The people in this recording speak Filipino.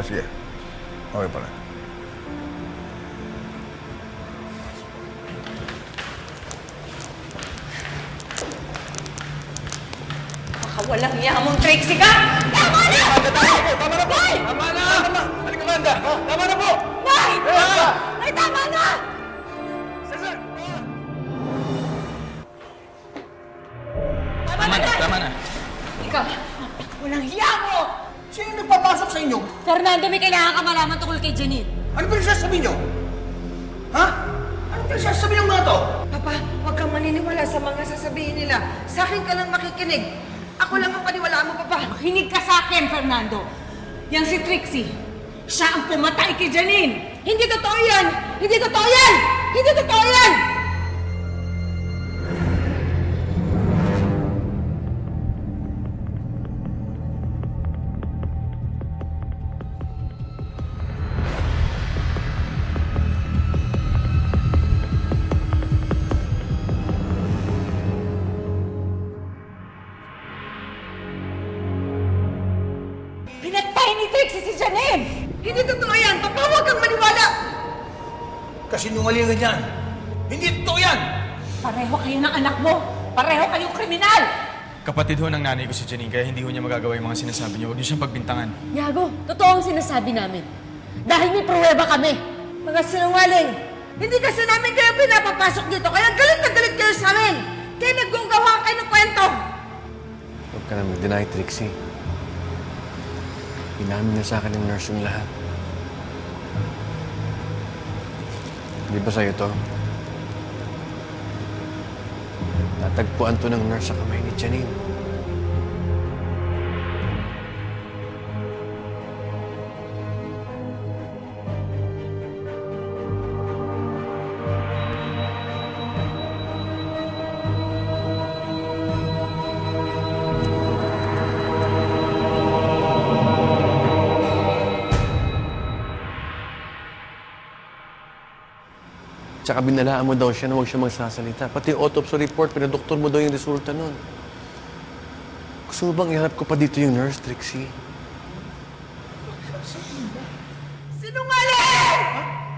Ah, sige. Okay pala. Makawalang iya mong Trixie ka! Tama na! Tama na po! Nay! Tama na! Halika, Amanda! Tama na po! Nay! Ay, tama na! Tama, Tama na, tama na. Ikaw, walang hiya mo! Sino nagpapasok sa inyo? Fernando, may kailangan ka malaman tungkol kay Janine. Ano ba sasabihin nyo? Ha? Ano ba sasabihin ng mga to? Papa, huwag kang maniniwala sa mga sasabihin nila. Sa akin ka lang makikinig. Ako lang ang paniwalaan mo, Papa. Makinig ka sa akin, Fernando. Yang si Trixie, siya ang pumatay kay Janine. Hindi totoo yan! Hindi totoo yan! Hindi totoo yan! Pinatay ni Trixie si Janine! Hindi totoo yan! Papa, huwag kang maniwala! Kasi nungalingan yan. Hindi totoo yan! Pareho kayo ng anak mo! Pareho kayong kriminal! Kapatid ho ng nanay ko si Janine, kaya hindi ho niya magagawa yung mga sinasabi niya. Huwag niyo siyang pagbintangan. Yago, totoo ang sinasabi namin. Dahil may pruweba kami. Mga sinungaling! Hindi kasi namin kayo pinapapasok dito, kaya galit na galit kayo sa amin! Kaya naggugawa kayo ng kwento! Huwag ka na mag-deny, Trixie. Inamin na sa akin ng nurse yung lahat. Hindi ba sa'yo to? Natagpuan to ng nurse sa kamay ni Janine. Tsaka binalaan mo daw siya na huwag siya magsasalita. Pati autopsy report, pinadoktor mo daw yung resulta nun. Gusto mo bang ihanap ko pa dito yung nurse, Trixie? Sinungaling! Huh?